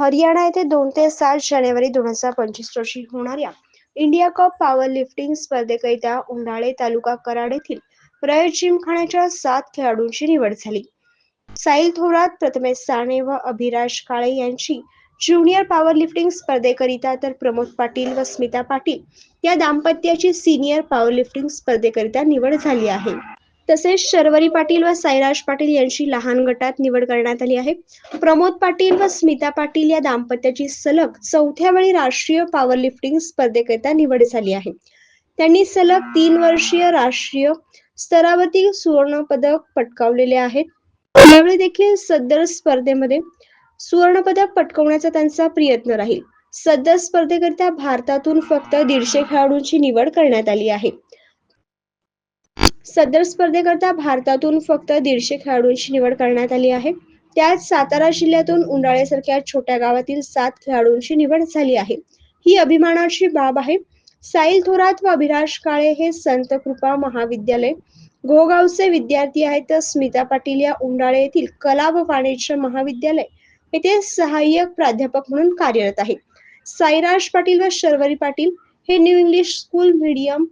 हरियाणा येथे दोन ते सात जानेवारी दोन हजार पंचवीस रोजी होणाऱ्या इंडिया कप पॉवर लिफ्टिंग स्पर्धेकरिता उन्हाळे तालुका कराड येथील प्रयत जिमखान्याच्या सात खेळाडूंची निवड झाली. साहिल थोरात प्रथमेश साने व अभिराज काळे यांची ज्युनियर पॉवर लिफ्टिंग स्पर्धेकरिता तर प्रमोद पाटील व स्मिता पाटील या दाम्पत्याची सिनियर पॉवर लिफ्टिंग स्पर्धेकरिता निवड झाली आहे. तसेच शर्वरी पाटील व साईराज पाटील यांची लहान गटात निवड करण्यात आली आहे. प्रमोद पाटील व स्मिता पाटील या दाम्पत्याची सलग चौथ्या वेळी राष्ट्रीय पॉवर लिफ्टिंग स्पर्धेकरिता निवड झाली आहे. त्यांनी सलग तीन वर्षीय राष्ट्रीय स्तरावरती सुवर्ण पदक पटकावलेले आहेत. यावेळी देखील सदर स्पर्धेमध्ये सुवर्ण पदक पटकवण्याचा त्यांचा प्रयत्न राहील. सदर स्पर्धेकरिता भारतातून फक्त दीडशे खेळाडूंची निवड करण्यात आली आहे. सदर स्पर्धेकरता भारतातून फक्त दीडशे खेळाडूंची निवड करण्यात आली आहे. त्यात सातारा जिल्ह्यातून उंडाळेसारख्या छोट्या गावातील सात खेळाडूंची निवड झाली आहे. ही अभिमानाची बाब आहे. साईल थोरात व अभिलाष काळे हे संत कृपा महाविद्यालय गोगावचे विद्यार्थी आहेत. तर स्मिता पाटील या उंडाळे येथील कला व वाणिज्य महाविद्यालय येथे सहाय्यक प्राध्यापक म्हणून कार्यरत आहे. साईराज पाटील व शर्वरी पाटील हे न्यू इंग्लिश स्कूल मीडियम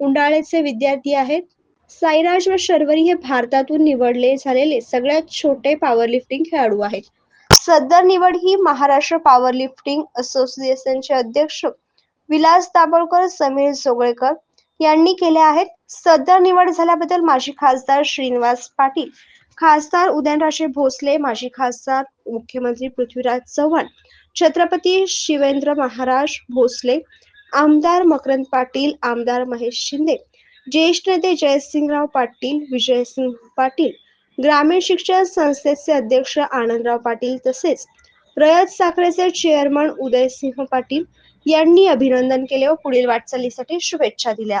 उंडाळेचे विद्यार्थी आहेत. साईराज व शर्वरी हे भारतातून निवडले झालेले सगळ्यात छोटे पॉवरलिफ्टिंग खेळाडू आहेत. सदर निवड ही महाराष्ट्र पॉवरलिफ्टिंग असोसिएशनचे अध्यक्ष विलास दाभोळकर समीर जोगळेकर यांनी केले आहेत. सदर निवड झाल्याबद्दल माजी खासदार श्रीनिवास पाटील खासदार उदयनराजे भोसले माजी खासदार मुख्यमंत्री पृथ्वीराज चव्हाण छत्रपती शिवेंद्र महाराज भोसले आमदार मकरंद पाटील आमदार महेश शिंदे ज्येष्ठ नेते जयसिंगराव पाटील विजयसिंह पाटील ग्रामीण शिक्षण संस्थेचे अध्यक्ष आनंदराव पाटील तसेच रयत साखरेचे चेअरमन उदयसिंह पाटील यांनी अभिनंदन केले व पुढील वाटचालीसाठी शुभेच्छा दिल्या.